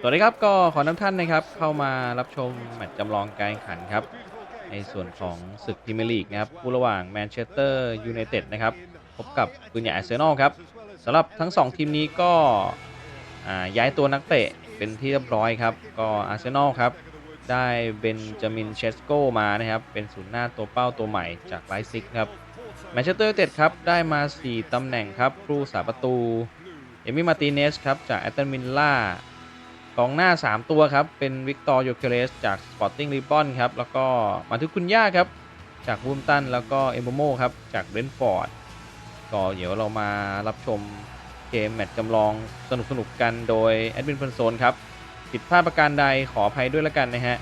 สวัสดีครับก็ขอนำท่านนะครับเข้ามารับชมแมตช์จำลองการแข่งขันครับในส่วนของศึกพรีเมียร์ลีกนะครับคู่ระหว่างแมนเชสเตอร์ยูไนเต็ดนะครับพบกับปืนใหญ่อาร์เซนอลครับสำหรับทั้ง 2 ทีมนี้ก็ย้ายตัวนักเตะเป็นที่เรียบร้อยครับก็อาร์เซนอลครับได้เบนจามินเชสโกมานะครับเป็นศูนย์หน้าตัวเป้าตัวใหม่จากไลซิกครับแมนเชสเตอร์ยูไนเต็ดครับได้มา 4ตำแหน่งครับผู้สาประตู เอมิมาติเนสครับ จากแอตตันมิลล่ากองหน้า 3 ตัวครับ เป็นวิกตอร์โยเคเลสจากสปอร์ติ้งริบบอนครับ แล้วก็มาทุกคุณย่าครับ จากวูมตัน แล้วก็เอมโบโมครับ จากเบรนฟอร์ด ก็เดี๋ยวเรามารับชมเกมแมตช์จำลองสนุกสนุกๆกันโดยแอดมินพันโซนครับ ผิดพลาดประการใดขออภัยด้วยแล้วกันนะฮะ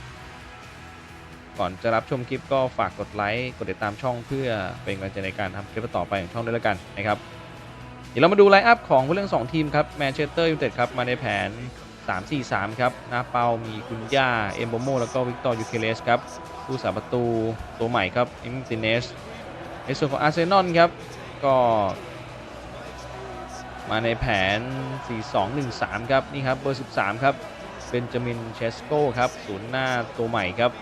ก่อนจะรับชมคลิปก็ฝากกดไลค์ กดติดตามช่องเพื่อเป็นกำลังใจในการทำคลิปต่อไปของช่องด้วยแล้วกันนะครับ เดี๋ยวเรามาดูไลน์อัพของผู้เล่นสองทีมครับแมนเชสเตอร์ยูไนเต็ดครับมาในแผน 3-4-3 ครับหน้าเป้ามีคุณย่า เอมโบโม แล้วก็วิกตอร์ยูเคเลสครับผู้สาประตูตัวใหม่ครับเอมติเนสในส่วนของอาร์เซนอลครับก็มาในแผน 4-2-1-3 ครับนี่ครับเบอร์ 13 ครับเบนจามินเชสโกครับศูนย์หน้าตัวใหม่ครับ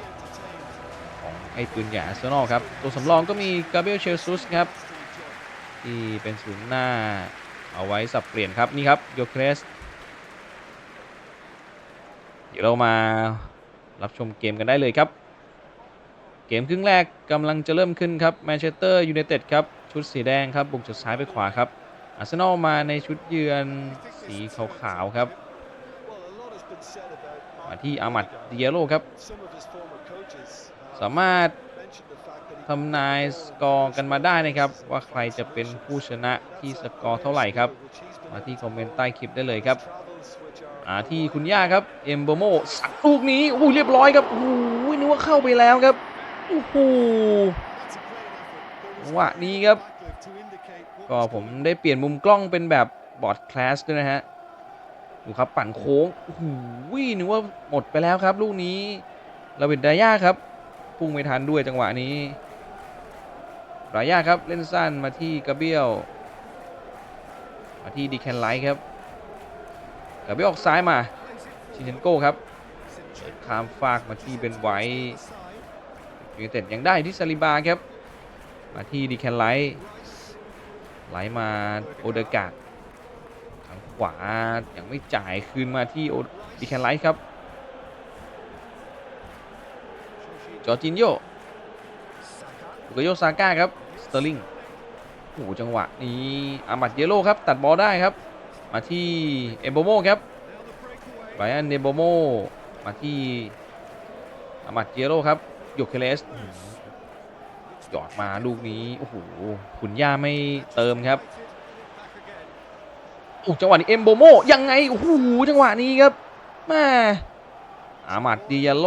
ของไอ้ปืนใหญ่อาร์เซนอลครับตัวสำรองก็มีกาเบรียลเชลซุสครับ ที่เป็นศูนย์หน้าเอาไว้สับเปลี่ยนครับนี่ครับโยเครสเดี๋ยวเรามารับชมเกมกันได้เลยครับ เกมครึ่งแรกกำลังจะเริ่มขึ้นครับแมนเชสเตอร์ยูไนเต็ดครับ ชุดสีแดงครับ บุกจากซ้ายไปขวาครับอาร์เซนอลมาในชุดเยือนสีขาวๆครับมาที่อามัดเดียโรครับ สามารถ ทำนายสกอร์กันมาได้นะครับ ว่าใครจะเป็นผู้ชนะที่สกอร์เท่าไหร่ครับ มาที่คอมเมนต์ใต้คลิปได้เลยครับอ่าที่คุณย่าครับเอมโบโมสัดลูกนี้โอ้เรียบร้อยครับโอ้โหนึกว่าเข้าไปแล้วครับโอ้โหจังหวะนี้ครับ ก็ผมได้เปลี่ยนมุมกล้องเป็นแบบบอร์ดคลาสด้วยนะฮะดูครับปั่นโค้งโอ้โหนึกว่าหมดไปแล้วครับ ลูกนี้ลาวินดาย่าครับพุ่งไม่ทันด้วยจังหวะนี้ รายากครับเล่นสั้นมาที่กาเบียลมาที่ดีแคนไลท์ครับกาเบียลออกซ้ายมาชินเชนโก้ครับข้ามฟากมาที่เบนไวท์ยูไนเต็ดยังได้ที่ซาลิบาครับ มาที่ดีแคนไลท์ไหลมาโอเดกาดทางขวายังไม่จ่ายคืนมาที่โอดีแคนไลท์ครับจอร์จินโย บุกโยซาก้าครับสเตอร์ลิงโอ้โหจังหวะนี้อามัดเยโร่ครับตัดบอลได้ครับ มาที่เอมโบโมครับไบรอันเอมโบโมมาที่อามัดเยโร่ครับโยเคเลสอื้อหือหยอดมาลูกนี้โอ้โหขุนย่าไม่เติมครับโอ้จังหวะนี้เอมโบโมยังไงโอ้โหจังหวะนี้ครับแม่อามัดดิยาโล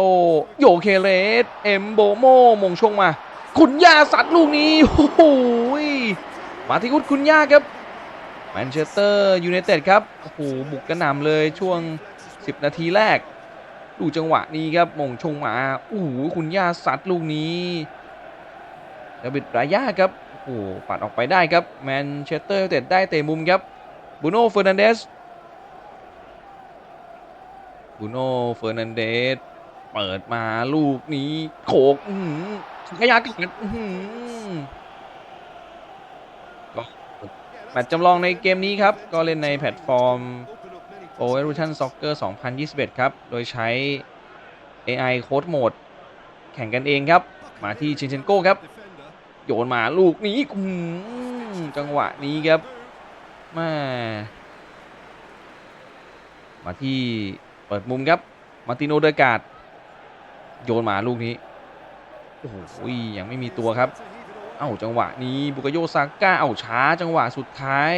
โยเคเลสเอมโบโมมงชงมา คุณย่าสัตว์ลูกนี้โอ้โหมาที่คุดคุณย่าครับแมนเชสเตอร์ยูไนเต็ดครับโอ้โหบุกกระหน่ำเลยช่วง 10 นาทีแรก ดูจังหวะนี้ครับมงชงมาโอ้โหคุณย่าสัตว์ลูกนี้ดาบิดรายาครับโอ้โหปัดออกไปได้ครับแมนเชสเตอร์ยูไนเต็ดได้เตะมุมครับบูโน่เฟอร์นันเดสบูโน่เฟอร์นันเดสเปิดมาลูกนี้โขก ขยะกัดอื้อหือก็แมตช์จำลองในเกมนี้ครับ ก็เล่นในแพลตฟอร์ม Pro Evolution Soccer 2021 ครับ โดยใช้ AI Code Mode แข่งกันเองครับ มาที่ชินเชนโก้ครับ โยนมาลูกนี้จังหวะนี้ครับมามาที่เปิดมุมครับ มาร์ติโนเดกาดโยนมาลูกนี้ โอ้โหยังไม่มีตัวครับ เอ้าจังหวะนี้บุกโยซาก้าเอ้าช้าจังหวะสุดท้าย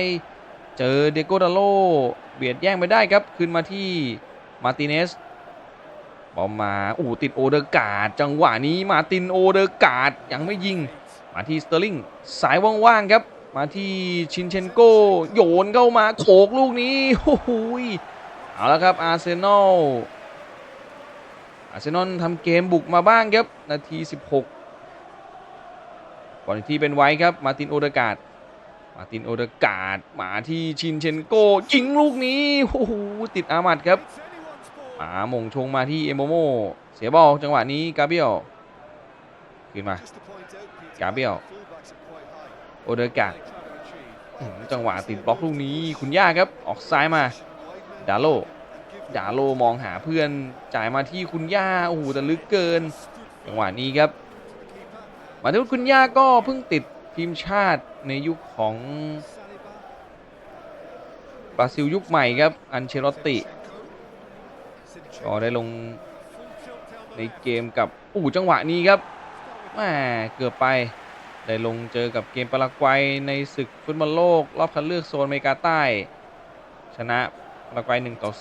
เจอเดโกดาโลเบียดแย่งไปได้ครับคืนมาที่มาติเนสบอมมาอู้ติดโอเดกาดจังหวะนี้มาตินโอเดกาดยังไม่ยิง มาที่สเตอร์ลิงสายว่างๆครับ มาที่ชินเชนโกโยนเข้ามาโขกลูกนี้โอ้โหเอาละครับอาร์เซนอล อาร์เซนอลทำเกมบุกมาบ้างครับ นาที 16 ก่อนที่เป็นไว้ครับ มาตินโอเดกาดมาตินโอเดกาดมาที่ชินเชนโกยิงลูกนี้โอ้โหติดอามัดครับหมามงชงมาที่เอโมโม เสียบอลจังหวะนี้กาเบียลขึ้นมากาเบียลโอเดกาดจังหวะติดบล็อกลูกนี้คุณย่าครับออกซ้ายมาดาโล ดาโลมองหาเพื่อนจ่ายมาที่คุณย่าโอ้โหแต่ลึกเกินจังหวะนี้ครับ มาที่คุณย่าก็เพิ่งติดทีมชาติในยุคของบราซิลยุคใหม่ครับ อันเชลติก็ได้ลงในเกมกับอู้จังหวะนี้ครับแหมเกือบไป ได้ลงเจอกับเกมปารากวัยในศึกฟุตบอลโลก รอบคัดเลือกโซนอเมริกาใต้ ชนะ รากวัย1ต่อ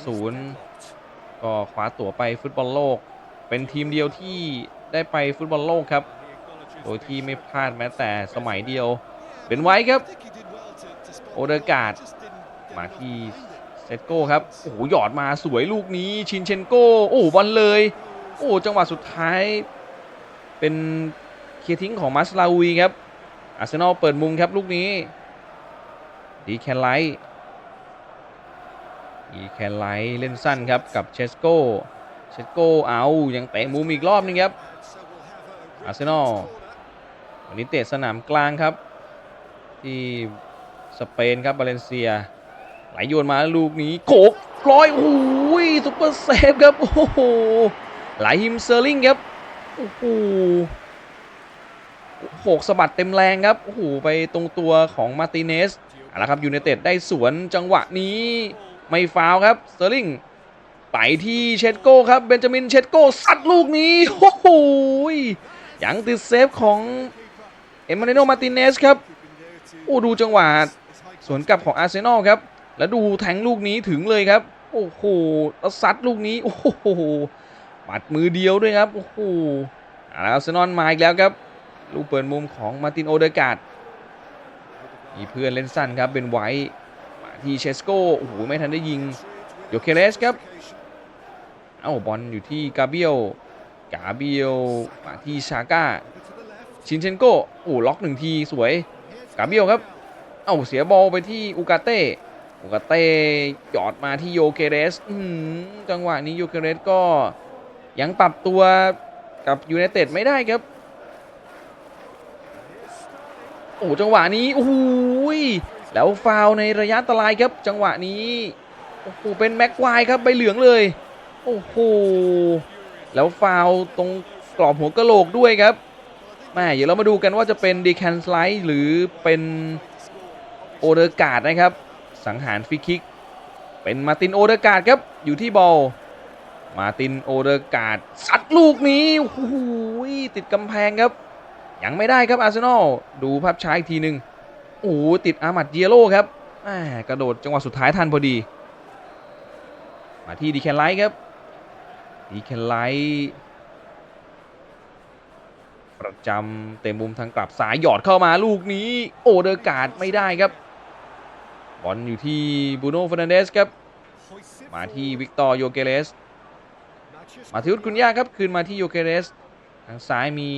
0ก็คว้าตั๋วไปฟุตบอลโลก เป็นทีมเดียวที่ได้ไปฟุตบอลโลกครับ โดยที่ไม่พลาดแม้แต่สมัยเดียว เป็นไว้ครับ โอเดกาดมาที่เซตโก้ครับ โอ้โหหยอดมาสวยลูกนี้ชินเชนโก้ โอ้บอลเลย โอ้จังหวะสุดท้าย เป็นเคลียร์ทิ้งของมัสลาวีครับอาร์เซนอลเปิดมุมครับลูกนี้ดีแคนไลท์ ดีแคนไลท์เล่นสั้นครับกับเชสโก้เชสโก้เอายังเตะมุมอีกรอบนึงครับอาร์เซนอลวันนี้เตะสนามกลางครับ ที่สเปนครับบาเลนเซียไหลโยนมาลูกนี้โขกร้อยโอ้โหซุปเปอร์เซฟครับโอ้โหไหลฮิมเซอร์ลิงครับโอ้โหโขกสะบัดเต็มแรงครับโอ้โหไปตรงตัวของมาร์ติเนสเอาละครับยูไนเต็ดได้สวนจังหวะนี้ ไม่ฟาวครับเซอร์ลิงไปที่เชดโก้ครับเบนจามินเชดโก้ซัดลูกนี้โอ้โหยังติดเซฟของเอม a น u โนมาติเนสครับโอ้ดูจังหวะสวนกลับของอาร์เซนอลครับ แล้วดูแทงลูกนี้ถึงเลยครับ โอ้โหแล้วซัดลูกนี้ โอ้โหปัดมือเดียวด้วยครับ โอ้โหอาร์เซนอลมาอีกแล้วครับ ลูกเปิดมุมของมาตินโอเดกาดมีเพื่อนเล่นสั้นครับเป็นไว ทีเชสโกโอ้โหไม่ทันได้ยิงโยเคเลสครับเอ้าบอลอยู่ที่กาเบียลกาเบียลมาที่ชาก้าชินเชนโกโอ้ล็อกหนึ่งทีสวยกาเบียลครับ เอ้าเสียบอลไปที่อูกาเต้อูกาเต้หยอดมาที่โยเคเรสจังหวะนี้โยเคเรสก็ยังปรับตัวกับยูไนเต็ดไม่ได้ครับโอ้จังหวะนี้โอ้ย แล้วฟาวในระยะอันตรายครับจังหวะนี้โอ้โหเป็นแม็กควายครับใบเหลืองเลยโอ้โหแล้วฟาวตรงกรอบหัวกะโหลกด้วยครับแม่เดี๋ยวเรามาดูกันว่าจะเป็นดีแคนสไลด์หรือเป็นโอเดอร์การ์ดนะครับ สังหารฟรีคิก เป็นมาตินโอเดอร์การ์ดครับอยู่ที่บอลมาตินโอเดอร์การ์ดซัดลูกนี้โอ้โหติดกำแพงครับ ยังไม่ได้ครับอาร์เซนอลดูภาพช้าอีกทีหนึ่ง โอ้โหติดอามัดเยโร่ครับกระโดดจังหวะสุดท้ายทันพอดี มาที่ดีแคนไลท์ครับดีแคนไลท์ประจำเต็มมุมทางกลับสายหยอดเข้ามาลูกนี้ โอเดอร์การ์ดไม่ได้ครับ บอลอยู่ที่บูโน่ฟรนันเดสครับ มาที่วิกตอร์โยเกเรส มาทิวุฒคุณย่าครับ คืนมาที่โยเกเรส ทางซ้ายมี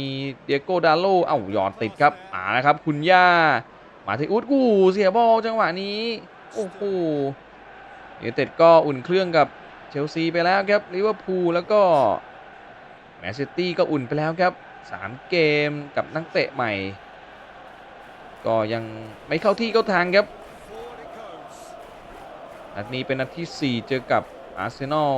เดียโกดาโลเอ้าหยอดติดครับอ่านะครับ คุณย่า มาที่อุดกูเสียบอลจังหวะนี้ โอ้โหเยเต็ดก็อุ่นเครื่องกับเชลซีไปแล้วครับลิเวอร์พูลแล้วก็แมนซิตี้ก็อุ่นไปแล้วครับ 3 เกมกับนักเตะใหม่ ก็ยังไม่เข้าที่เข้าทางครับนัดนี้เป็นนัดที่ 4 เจอกับอาร์เซนอล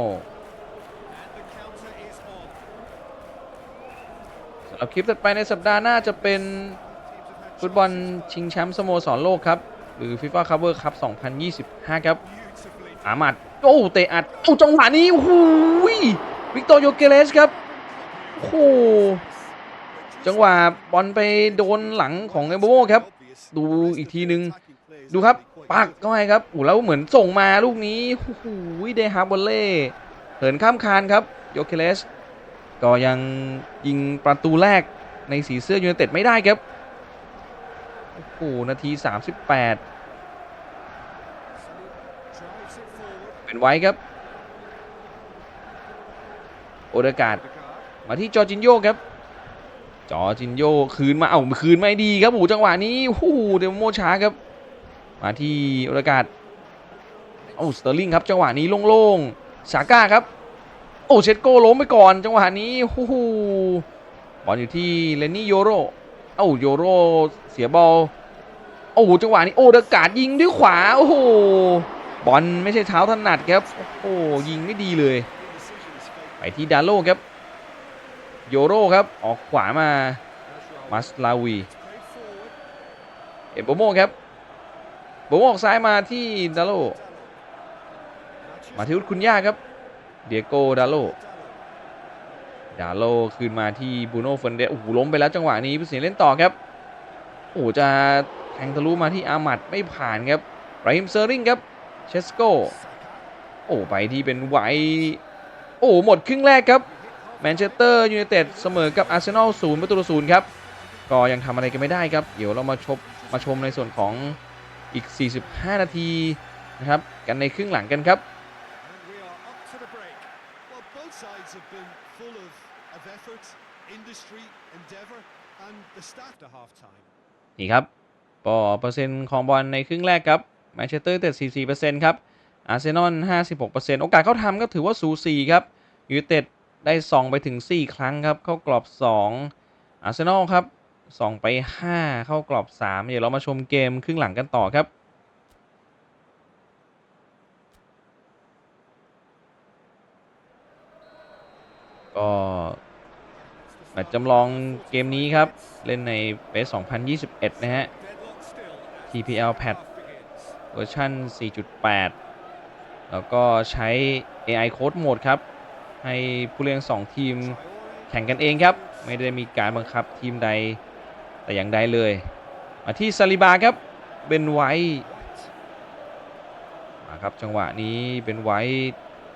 สำหรับคลิปถัดไปในสัปดาห์หน้าจะเป็น ฟุตบอลชิงแชมป์สโมสรโลกครับ หรือ FIFA Cover Cup 2025 ครับ อามัดโอ้เตะอัดโอ้จังหวะนี้โอ้โหวิกตอร์โยเกเรสครับโอ้จังหวะบอลไปโดนหลังของเอโบโมครับ ดูอีกทีนึง ดูครับ ปักเข้าไปครับโอ้แล้วเหมือนส่งมาลูกนี้โอ้โหเดฮาบอลเล่เหินข้ามคานครับโยเคเลสก็ยังยิงประตูแรกในสีเสื้อยูไนเต็ดไม่ได้ครับ โอ้โหนาที 38 เป็นไว้ครับ โอเดกาดมาที่จอจินโยครับ จอจินโยคืนมา เอา้าคืนไม่ดีครับโอ้โหจังหวะนี้โอ้โหเดโมช้าครับ มาที่โอกาสโอ้สเตอร์ลิงครับจังหวะนี้โล่งๆชาก้าครับ โอ้เชดโกล้มไปก่อน จังหวะนี้ฮู้ฮู้บอลอยู่ที่เลนนี่โยโรเอ้าโยโรเสียบอล โอ้โหจังหวะนี้โอ้เดกาดยิงด้วยขวาโอ้โหบอลไม่ใช่เท้าถนัดครับโอ้ยิงไม่ดีเลย ไปที่ดาโลครับโยโรครับออกขวามามัสลาวีเอ็มโบโมครับโบโมออกซ้ายมาที่ดาโลมาที่วุคุณย่าครับเดียโกดาโลดาโลคืนมาที่บูโน่เฟนเดสโอ้โหล้มไปแล้วจังหวะนี้ผู้สินเล่นต่อครับโอ้จะ แทงทะลุมาที่อามัดไม่ผ่านครับไรฮิมเซอร์ริงครับเชสโกโอ้ไปที่เป็นไวโอ้หมดครึ่งแรกครับแมนเชสเตอร์ยูไนเต็ดเสมอกับอาร์เซนอลศูนย์ประตูศูนย์ครับก็ยังทำอะไรกันไม่ได้ครับ เดี๋ยวเรามาชมมาชมในส่วนของอีก 45 นาทีนะครับ กันในครึ่งหลังกันครับ นี่ครับ ปอเปอร์เซ็นต์ของบอลในครึ่งแรกครับแมนเชสเตอร์แต่44%ครับอาร์เซนอล56%โอกาสเข้าทำก็ถือว่าสูสีครับยูไนเต็ดได้2ไปถึง 4 ครั้งครับ เข้ากรอบ 2 อาร์เซนอลครับ2ไป 5 เข้ากรอบ 3 เดี๋ยวเรามาชมเกมครึ่งหลังกันต่อครับก็แมตช์จำลองเกมนี้ครับ เล่นในเบส2021 นะฮะ TPL Pad เวอร์ชัน4.8 แล้วก็ใช้ AI Code Mode ครับ ให้ผู้เล่น2ทีมแข่งกันเองครับ ไม่ได้มีการบังคับทีมใดแต่อย่างใดเลย มาที่ซาลิบาครับ เป็นไว้มาครับจังหวะนี้เป็นไว้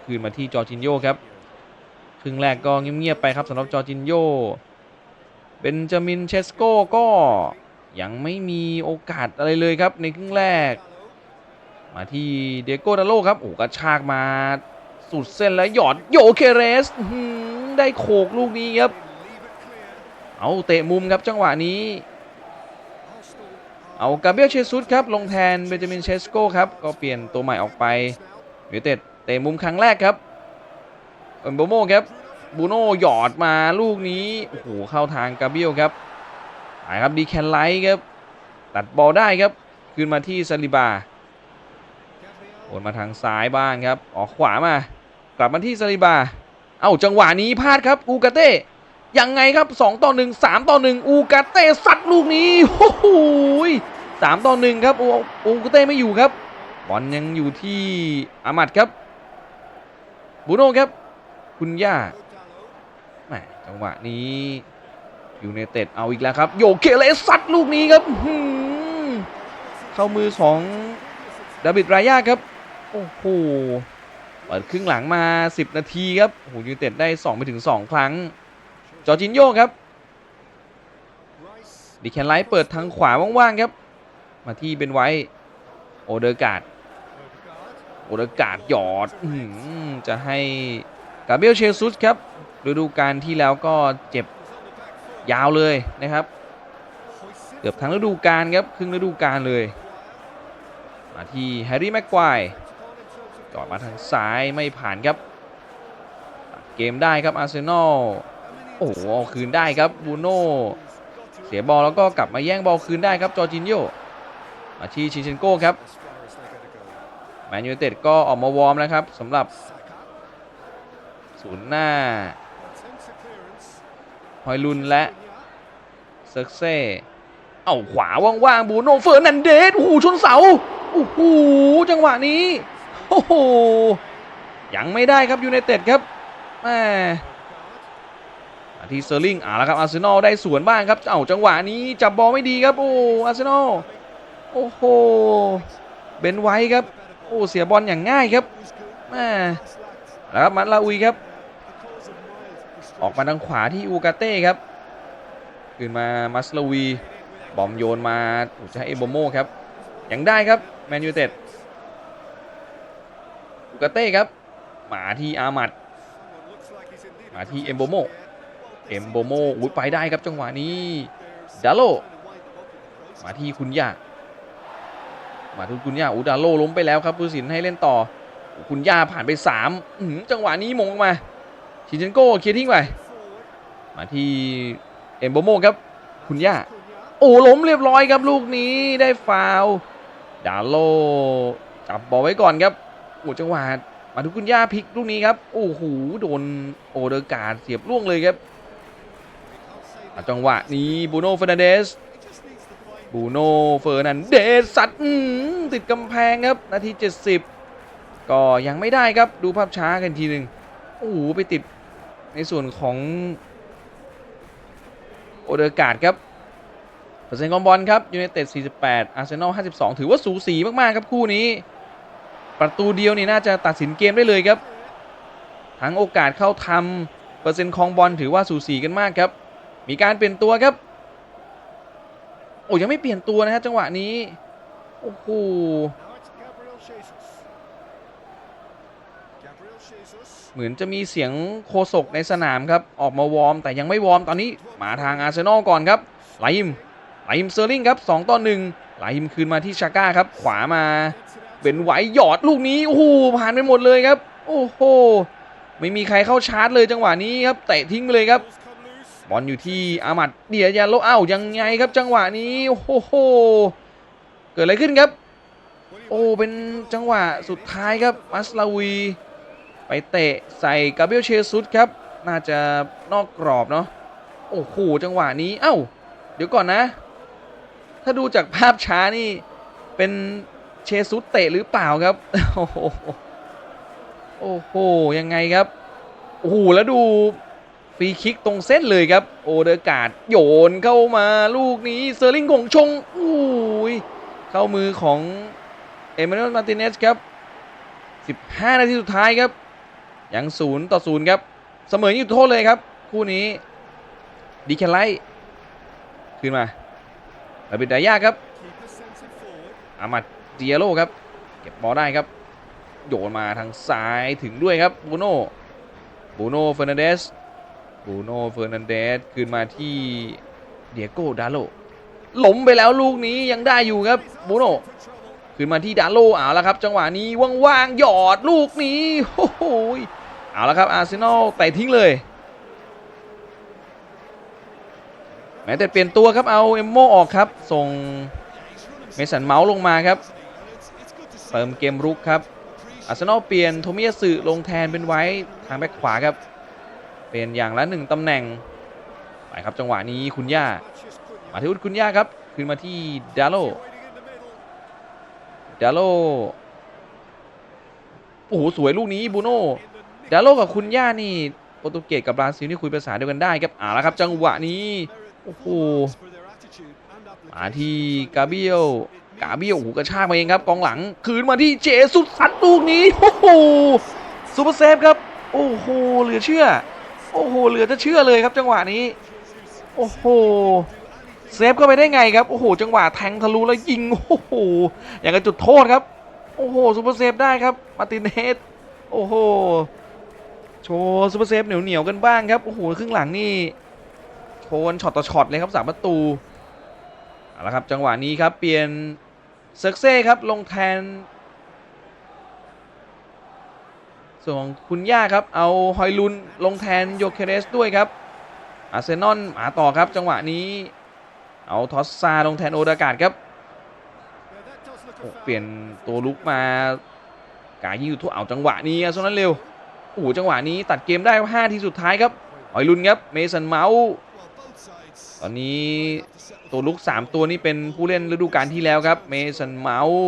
คืนมาที่จอร์จินโยครับ ครึ่งแรกก็เงียบๆไปครับสำหรับจอร์จินโยเบนจามินเชสโกก็ ยังไม่มีโอกาสอะไรเลยครับในครึ่งแรก มาที่เดโกดาโลครับโอ้กระชากมาสุดเส้นแล้วหยอดโยเคเรสได้โขกลูกนี้ครับ เอาเตะมุมครับจังหวะนี้ เอากาเบียเชซุสครับ ลงแทนเบนจามินเชสโกครับ ก็เปลี่ยนตัวใหม่ออกไปยูไนเต็ดเตะมุมครั้งแรกครับเอ็มโบโมครับบูโน่หยอดมาลูกนี้โอ้โหเข้าทางกาเบียครับ ไปครับดีแคนไลท์ครับ ตัดบอลได้ครับคืนมาที่ซาลิบาโอนมาทางซ้ายบ้างครับ ออกขวามา กลับมาที่ซาลิบา เอ้าจังหวะนี้พลาดครับอูกาเต้ยังไงครับ 2 ต่อ 1 3 ต่อ 1 อูกาเต้สัดลูกนี้โอ้โหสามต่อ1ครับอูอูกาเต้ไม่อยู่ครับบอลยังอยู่ที่อามัดครับบูโน่ครับ คุณย่าแหมจังหวะนี้ ยูเนเต็ดเอาอีกแล้วครับ โยเคเลสซัดลูกนี้ครับเข้ามือของดาวิดรายาครับ โอ้โหเปิดครึ่งหลังมา 10 นาทีครับโอ้โหยูเนเต็ดได้2ไปถึง 2 ครั้ง จอจินโยครับดิแคนไลท์เปิดทางขวาว่างๆครับ มาที่เบนไว้โอเดอร์การ์ดโอเดอร์กาดหยอดจะให้กาเบรียลเชซุสครับฤดูกาลที่แล้วก็เจ็บ ยาวเลยนะครับ เกือบทั้งฤดูกาลครับครึ่งฤดูกาลเลย มาที่แฮร์รี่แม็กควายจอดมาทางซ้ายไม่ผ่านครับ เกมได้ครับอาร์เซนอลโอ้โหเอาคืนได้ครับบูโน่เสียบอลแล้วก็กลับมาแย่งบอลคืนได้ครับจอร์จินโยมาที่ชินเชนโก้ครับแมนยูเต็ดก็ออกมาวอร์มแล้วครับสำหรับศูนย์หน้า ฮอยลุนและเซิร์กเซ่เอาขวาว่างๆบูโนเฟอร์นันเดสโอ้โหชนเสาโอ้โหจังหวะนี้โอ้โหยังไม่ได้ครับยูไนเต็ดครับแหมที่เซอร์ลิงอ่าแล้วครับอาร์เซนอลได้สวนบ้างครับเอาจังหวะนี้จับบอลไม่ดีครับโอ้อาร์เซนอลโอ้โหเบนไว้ครับโอ้เสียบอลอย่างง่ายครับแม่แล้วครับมัตลาอุยครับ ออกมาทางขวาที่อูกาเต้ครับขึ้นมามัสลวี บอมโยนมาถูกจะให้เอโบโมครับ ยังได้ครับ แมนยูเต็ดอูกาเต้ครับ มาที่อามัด มาที่เอมโบโม เอมโบโมอุ้ยไปได้ครับจังหวะนี้ดาโล มาที่คุณยามาทุกุนย่าอูดาโลล้มไปแล้วครับผู้สินให้เล่นต่อ คุณย่าผ่านไป3อื้อหือจังหวะนี้มงออกมา ชินเชนโก้เคลียร์ทิ้งไป มาที่เอมโบโมครับ คุณย่า โอ้ล้มเรียบร้อยครับลูกนี้ได้ฟาวล์ดาโลจับบอลไว้ก่อนครับโอ้จังหวะมาทุกคุณย่าพลิกลูกนี้ครับ โอ้โหโดนโอเดอร์การ์ดเสียบล่วงเลยครับอะจังหวะนี้บูโน่เฟอร์นันเดสบูโน่เฟอร์นันเดสสัตว์ติดกำแพงครับ นาที 70 ก็ยังไม่ได้ครับดูภาพช้ากันทีหนึ่ง โอ้โหไปติดในส่วนของ โอเดอร์การ์ดครับเปอร์เซ็นต์ของบอลครับยู i นเต็ด 48 อาร์เซนอล 52 ถือว่าสูสีมาก ๆ ครับคู่นี้ ประตูเดียวนี่น่าจะตัดสินเกมได้เลยครับ ทั้งโอกาสเข้าทำเปอร์เซ็นต์ของบอลถือว่าสูสีกันมากครับ มีการเปลี่ยนตัวครับ โอ้ยังไม่เปลี่ยนตัวนะฮะจังหวะนี้ โอ้โห เหมือนจะมีเสียงโคศกในสนามครับออกมาวอร์มแต่ยังไม่วอร์มตอนนี้มาทางอาร์เซนอลก่อนครับไลมไลมเซอร์ลิงครับ2ต่อ1ไลมคืนมาที่ชาก้าครับขวามาเป็นไหวหยอดลูกนี้โอ้โหผ่านไปหมดเลยครับ โอ้โหไม่มีใครเข้าชาร์จเลยจังหวะนี้ครับเตะทิ้งไปเลยครับบอลอยู่ที่อามัดเดียยาโลอ้าวยังไงครับจังหวะนี้โอ้โหเกิดอะไรขึ้นครับ โอ้เป็นจังหวะสุดท้ายครับมัสลาวี ไปเตะใส่กาเบรียลเชซุสครับ น่าจะนอกกรอบเนาะโอ้โหจังหวะนี้เอ้า เดี๋ยวก่อนนะ ถ้าดูจากภาพช้านี่ เป็นเชซุสเตะหรือเปล่าครับ โอ้โหโอ้โหยังไงครับโอ้โหแล้วดูฟรีคิกตรงเส้นเลยครับ โอเดอร์การ์ดโยนเข้ามาลูกนี้เซอร์ลิงกงชงอู้ยเข้ามือของเอเม u e l มาร์ติเนสครับ 15 นาทีสุดท้ายครับ ยังศูนย์ต่อศูนย์ครับ เสมออยู่โทษเลยครับ คู่นี้ดีแคไลท์ขึ้นมาลาบิดายาครับ อามัดเจียโร่ครับ เก็บบอลได้ครับ โยนมาทางซ้ายถึงด้วยครับบูโน่บูโน่เฟอร์นันเดสบูโน่เฟอร์นันเดสคืนมาที่เดียโก้ดาโลหลมไปแล้วลูกนี้ยังได้อยู่ครับบูโน่ For trouble. คืนมาที่ดาโลเอาละครับ จังหวะนี้ว่างๆหยอดลูกนี้โอ้โห เอาละครับอาร์เซนอลเตะทิ้งเลยแม้แต่เปลี่ยนตัวครับเอาเอมโมออกครับ ส่งเมสันเมาส์ลงมาครับ เติมเกมรุกครับอาร์เซนอลเปลี่ยนโทมิยาสึลงแทนเป็นไว้ทางแบ็คขวาครับ เปลี่ยนอย่างละหนึ่งตำแหน่งไปครับจังหวะนี้คุณย่า มาที่อุดคุณย่าครับคืนมาที่ดาโลดาโลโอ้โหสวยลูกนี้บูโน่ ดาโลกับคุณย่านี่โปรตุเกสกับบราซิลนี่คุยภาษาเดียวกันได้ครับเอาละครับ จังหวะนี้โอ้โหมาที่กาเบียลกาเบียลโอ้โหกระชากมาเองครับกองหลัง คืนมาที่เจสุดสัดลูกนี้โอ้โหซูเปอร์เซฟครับโอ้โหเหลือเชื่อ โอ้โหเหลือจะเชื่อเลยครับ จังหวะนี้โอ้โหเซฟเข้าไปได้ไงครับโอ้โหจังหวะแทงทะลุแล้วยิงโอ้โหอย่างกับจุดโทษครับ โอ้โหซูเปอร์เซฟได้ครับมาตินเนสโอ้โห ชว์ซูเปอร์เซฟเหนียวๆกันบ้างครับ โอ้โหครึ่งหลังนี่โชนช็อตต่อช็อตเลยครับสามประตูเอาละครับจังหวะนี้ครับเปลี่ยนเซิร์กเซ่ครับลงแทน ส่วนของคุณย่าครับ เอาฮอยลุนลงแทนโยเคเรสด้วยครับอาร์เซนอลมาต่อครับจังหวะนี้ เอาทอสซาลงแทนโอดากาศครับเปลี่ยนตัวลุกมากายิงอยู่ทั่วเอาจังหวะนี้ครับโซนั้นเร็ว อ้โหจังหวะนี้ตัดเกมได้5ทีสุดท้ายครับหอยลุนครับเมสันเมาส์ตอนนี้ตัวลุก 3 ตัวนี้เป็นผู้เล่นฤดูกาลที่แล้วครับเมสันเมาส์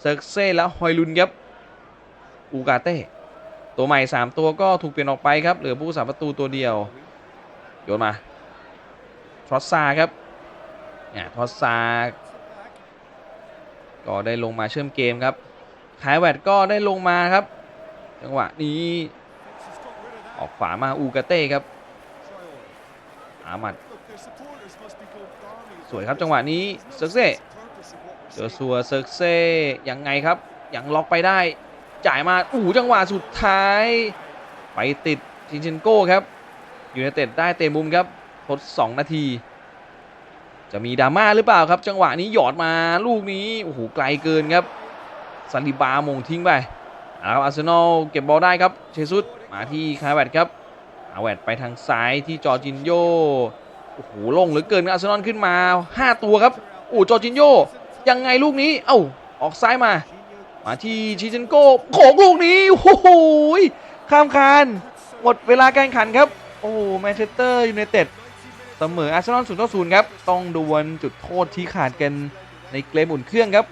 เซิร์กเซ่และฮอยลุนครับอูกาเต้ตัวใหม่ 3 ตัวก็ถูกเปลี่ยนออกไปครับเหลือผู้สาประตูตัวเดียวโยนมาทรอสซาครับเนี่ยทรอสซาก็ได้ลงมาเชื่อมเกมครับคายแวดก็ได้ลงมาครับ จังหวะนี้ออกขวามาอูกาเต้ครับอามัดสวยครับจังหวะนี้เซิร์กเซ่เจอซัวเซิร์กเซ่ยังไงครับยังล็อกไปได้ จ่ายมาอู้จังหวะสุดท้าย ไปติดชินเชนโก้ครับยูไนเต็ดได้เตะมุมครับทด 2 นาที จะมีดราม่าหรือเปล่าครับ จังหวะนี้หยอดมาลูกนี้โอ้โหไกลเกินครับซันดิบามงทิ้งไป ครับอาร์เซนอลเก็บบอลได้ครับเชซุสมาที่คาร์แวตครับอาแวตไปทางซ้ายที่จอร์จินโยโอ้โหลงเหลือเกินครับอาร์เซนอลขึ้นมา 5 ตัวครับโอ้จอร์จินโยยังไงลูกนี้เอ้าออกซ้ายมา มาที่ชิเชนโก้โขกลูกนี้โอ้โหข้ามคานหมดเวลาการขันครับ โอ้แมนเชสเตอร์ยูไนเต็ดเสมออาร์เซนอล0ต่อ0ครับ ต้องดวลจุดโทษที่ขาดกันในเกมอุ่นเครื่องครับ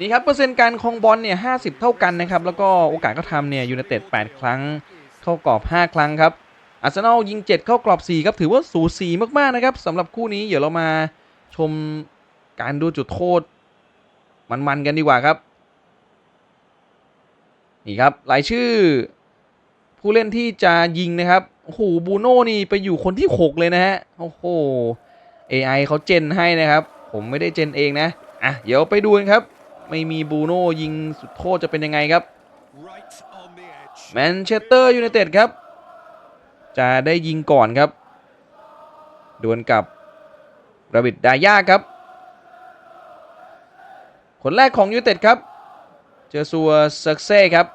นี่ครับเปอร์เซ็นต์การครองบอลเนี่ย50เท่ากันนะครับ แล้วก็โอกาสก็ทำเนี่ยยูไนเต็ด8ครั้ง เข้ากรอบ 5 ครั้งครับอาร์เซนอลยิง 7 เข้ากรอบ 4 ครับ ถือว่าสูสีมากๆนะครับสำหรับคู่นี้เดี๋ยวเรามาชมการดูจุดโทษ มันๆกันดีกว่าครับ นี่ครับรายชื่อ ผู้เล่นที่จะยิงนะครับโอ้โหบูโน่นี่ไปอยู่คนที่ 6 เลยนะฮะโอ้โห AI เขาเจนให้นะครับ ผมไม่ได้เจนเองนะอะเดี๋ยวไปดูกันครับ ไม่มีบูโน่ยิงสุดโทษจะเป็นยังไงครับแมนเชสเตอร์ยูไนเต็ดครับ จะได้ยิงก่อนครับ ดวลกับราบิดดายาครับ คนแรกของยูไนเต็ดครับ เจอซัวเซิร์กเซ่ครับ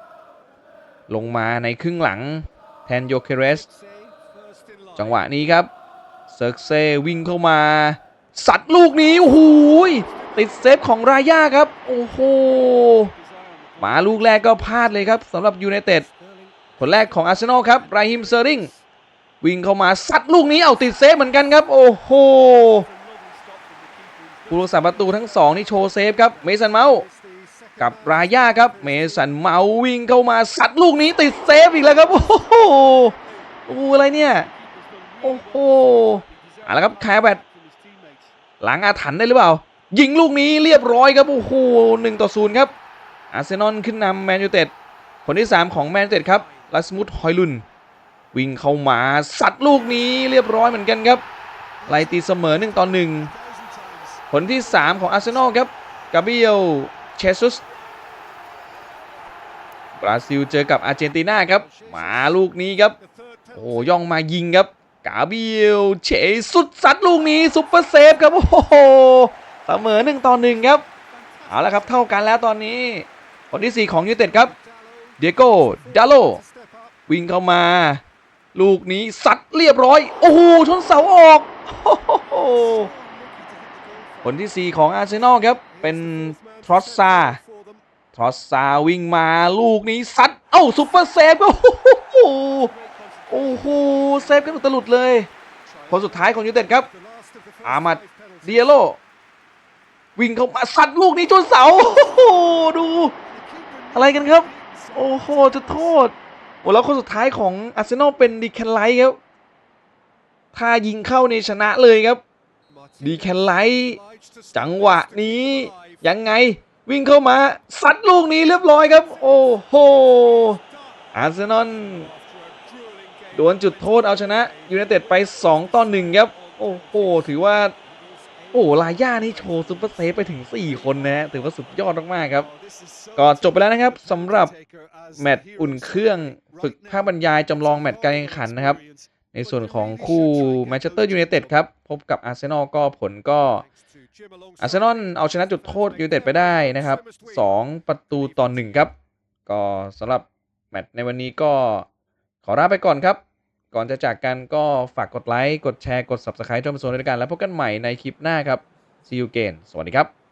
ลงมาในครึ่งหลังแทนโยเคเรส จังหวะนี้ครับเซิร์กเซ่วิ่งเข้ามา สัตว์ลูกนี้โอ้โหย ติดเซฟของรายาครับ โอ้โหหมาลูกแรกก็พลาดเลยครับสำหรับยูไนเต็ดคนแรกของอาร์เซนอลครับไรฮิมเซอร์ริงวิ่งเข้ามาซัดลูกนี้เอาติดเซฟเหมือนกันครับ โอ้โหผู้รักษาประตูทั้งสองนี่โชว์เซฟครับเมสันเมาส์กับรายาครับเมสันเมาส์วิ่งเข้ามาซัดลูกนี้ติดเซฟอีกแล้วครับ โอ้โหโอ้อะไรเนี่ย โอ้โหเอาละครับแคร์แบตหลังอาถรรพ์ได้หรือเปล่า ยิงลูกนี้เรียบร้อยครับโอ้โหหนึ่งต่อศูนย์ครับอาร์เซนอลขึ้นนำแมนยูเต็ดคนที่ 3 ของแมนยูเต็ดครับลัสมุดฮอยลุน วิ่งเข้ามาสัตว์ลูกนี้เรียบร้อยเหมือนกันครับไล่ตีเสมอ1ต่อ1คนที่ 3 ของอาร์เซนอลครับกาเบียลเชซุสบราซิลเจอกับอาร์เจนตินาครับ มาลูกนี้ครับ โอ้ย่องมายิงครับ กาเบียลเฉสุดสัตว์ลูกนี้ซุปเปอร์เซฟครับโอ้โห เสมอ1ต่อ1ครับ เอาละครับเท่ากันแล้วตอนนี้คนที่ 4 ของยูเต็ดครับ เดียโก้ดาโลวิ่งเข้ามา ลูกนี้สัดเรียบร้อย โอ้โหชนเสาออกคนที่ 4 ของอาร์เซนอลครับ เป็นทรอสซาทรอสซาวิ่งมาลูกนี้ซัดเอ้าซุปเปอร์เซฟก็โอ้โหโอ้โหเซฟกันอุตลุดเลย คนสุดท้ายของยูเต็ดครับ อามัดเดียโล วิ่งเข้ามาซัดลูกนี้ชนเสาโอ้โหดู อะไรกันครับ โอ้โหจะโทษโอ้แล้วคนสุดท้ายของอาร์เซนอลเป็นดีแคนไลท์ครับถ้ายิงเข้าในชนะเลยครับ ดีแคนไลท์จังหวะนี้ ยังไงวิ่งเข้ามาซัดลูกนี้เรียบร้อยครับ โอ้โหอาร์เซนอลโดนจุดโทษเอาชนะยูไนเต็ดไป 2 ต่อ1ครับ โอ้โห ถือว่า โอ้ลาย่านี่โชว์ซุปเปอร์เซฟไปถึง 4 คนนะถือว่าสุดยอดมากๆครับ ก็จบไปแล้วนะครับสำหรับแมตช์อุ่นเครื่องฝึกภาพบรรยายจำลองแมตช์การแข่งขันนะครับ ในส่วนของคู่แมนเชสเตอร์ยูไนเต็ดครับ พบกับอาร์เซนอลก็ผลก็อาร์เซนอลเอาชนะจุดโทษยูไนเต็ดไปได้นะครับ 2 ประตูต่อ1ครับ ก็สำหรับแมตช์ในวันนี้ก็ขอลาไปก่อนครับ ก่อนจะจากกันก็ฝากกดไลค์ กดแชร์ กด Subscribe ช่องโซนด้วยกัน แล้วพบกันใหม่ในคลิปหน้าครับ See you again สวัสดีครับ